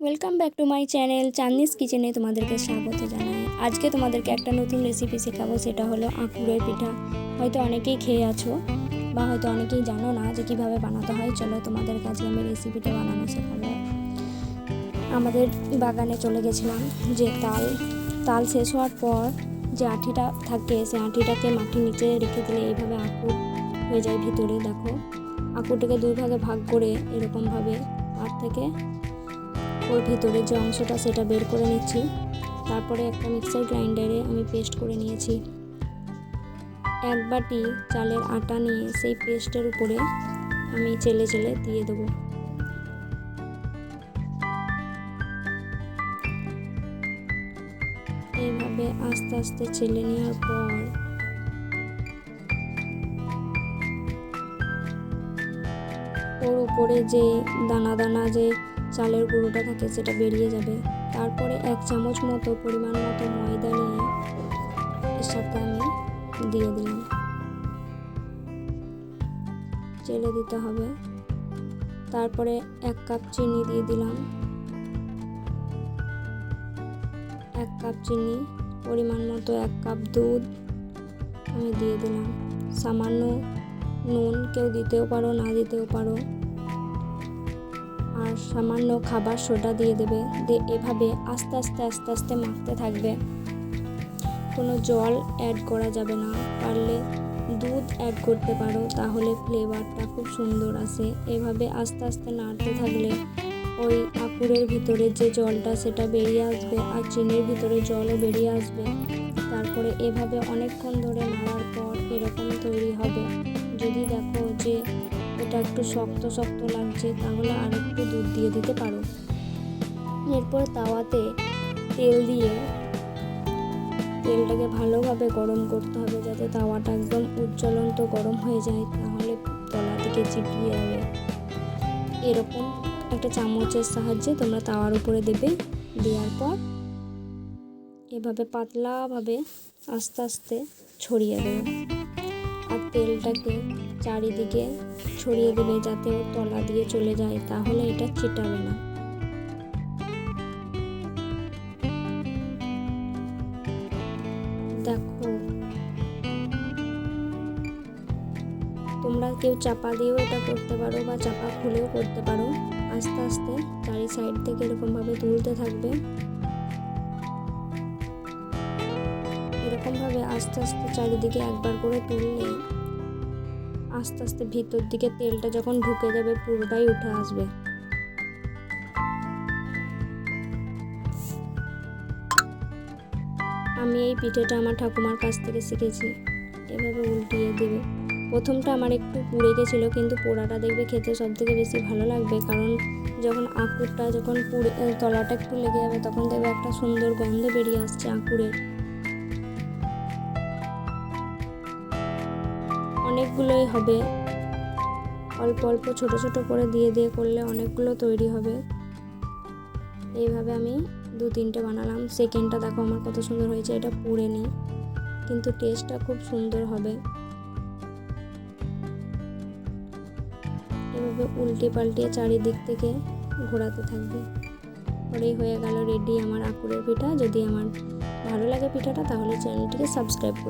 Welcome back to my channel Chandi's কিচেনে তোমাদেরকে স্বাগত জানাই। আজকে তোমাদেরকে একটা নতুন রেসিপি শেখাবো, সেটা হলো আঁকুড়ের পিঠা। হয়তো অনেকেই খেয়ে আছো, বা হয়তো অনেকেই জানো না যে কীভাবে বানাতে হয়। চলো তোমাদের কাছে আমি রেসিপিটা বানানো শেখাবো। আমাদের বাগানে চলে গেছিলাম যে তাল। তাল শেষ হওয়ার পর যে আঠিটা থাকে সেই আঠিটাকে মাটির নিচে রেখে দিলে এইভাবে আঁকুর হয়ে যায় ভিতরে, দেখো। আঁকুরটাকে দুই ভাগে ভাগ করে এরকমভাবে আর থেকে ওর ভিতরে যে অংশটা সেটা বের করে নিচ্ছি। তারপরে একটা মিক্সার গ্রাইন্ডারে আমি পেস্ট করে নিয়েছি। এক বাটি চালের আটা নিয়ে সেই পেস্টের উপরে আমি চেলে চেলে দিয়ে দেবো। এইভাবে আস্তে আস্তে চেলে নেওয়ার পর ওর উপরে যে দানা দানা যে চালের গুঁড়োটা থাকে সেটা বেরিয়ে যাবে। তারপরে এক চামচ মতো পরিমাণ মতো ময়দা নিয়ে এর সাথে আমি দিয়ে দিলাম। চেলে দিতে হবে। তারপরে এক কাপ চিনি দিয়ে দিলাম। এক কাপ চিনি, পরিমাণ মতো এক কাপ দুধ আমি দিয়ে দিলাম। সামান্য নুন কেউ দিতেও পারো, না দিতেও পারো। আর সামান্য খাবার সোডা দিয়ে দেবে। দিয়ে এভাবে আস্তে আস্তে আস্তে আস্তে মাখতে থাকবে। কোনো জল অ্যাড করা যাবে না। পারলে দুধ অ্যাড করতে পারো, তাহলে ফ্লেভারটা খুব সুন্দর আসে। এভাবে আস্তে আস্তে নাড়তে থাকলে ওই আকুরের ভিতরে যে জলটা, সেটা বেরিয়ে আসবে আর চিনির ভিতরে জলও বেরিয়ে আসবে। তারপরে এভাবে অনেকক্ষণ ধরে নাড়ার পর এরকম তৈরি হবে। যদি দেখো যে এটা একটু শক্ত শক্ত লাগছে, তাহলে আর একটু দুধ দিয়ে দিতে পারো। এরপর তাওয়াতে তেল দিয়ে তেলটাকে ভালোভাবে গরম করতে হবে যাতে তাওয়াটা একদম উজ্জ্বলন্ত গরম হয়ে যায়, তাহলে তলা থেকে চিপিয়ে যাবে এরকম একটা চামচের সাহায্যে তোমরা তাওয়ার উপরে দেবে, দেওয়ার পর এভাবে পাতলাভাবে আস্তে আস্তে ছড়িয়ে দেবে। তেলটাকে চারিদিকে ছড়িয়ে দেবে যাতে ওর তলা দিয়ে চলে যায়, তাহলে এটা চিটাবে না। দেখো। তোমরা কেউ চাপা দিয়েও এটা করতে পারো বা চাপা খুলেও করতে পারো। আস্তে আস্তে চারি সাইড থেকে এরকমভাবে তুলতে থাকবে। এরকমভাবে আস্তে আস্তে চারিদিকে একবার করে তুললে আস্তে আস্তে ভিতর দিকে তেলটা যখন ঢুকে যাবে পুরোটাই উঠে আসবে। আমি এই পিঠেটা আমার ঠাকুমার কাছ থেকে শিখেছি, এভাবে উল্টিয়ে দেবে। প্রথমটা আমার একটু পুড়ে গেছিল, কিন্তু পোড়াটা দেখবে খেতে সব থেকে বেশি ভালো লাগবে, কারণ যখন আঁকুরটা যখন পুড়ে, তলাটা একটু লেগে যাবে, তখন দেখবে একটা সুন্দর গন্ধ বেরিয়ে আসছে আঁকুরের। অনেকগুলোই হবে। অল্প অল্প, ছোট ছোট করে দিয়ে দিয়ে করলে অনেকগুলো তৈরি হবে। এইভাবে আমি দু তিনটে বানালাম। সেকেন্ডটা দেখো আমার কত সুন্দর হয়েছে, এটা পুড়ে নিই। কিন্তু টেস্টটা খুব সুন্দর হবে। এভাবে উল্টে পাল্টিয়ে চারিদিক থেকে ঘোরাতে থাকবে। পরেই হয়ে গেল রেডি আমার আকুরের পিঠা। যদি আমার ভালো লাগে পিঠাটা, তাহলে চ্যানেলটিকে সাবস্ক্রাইব করে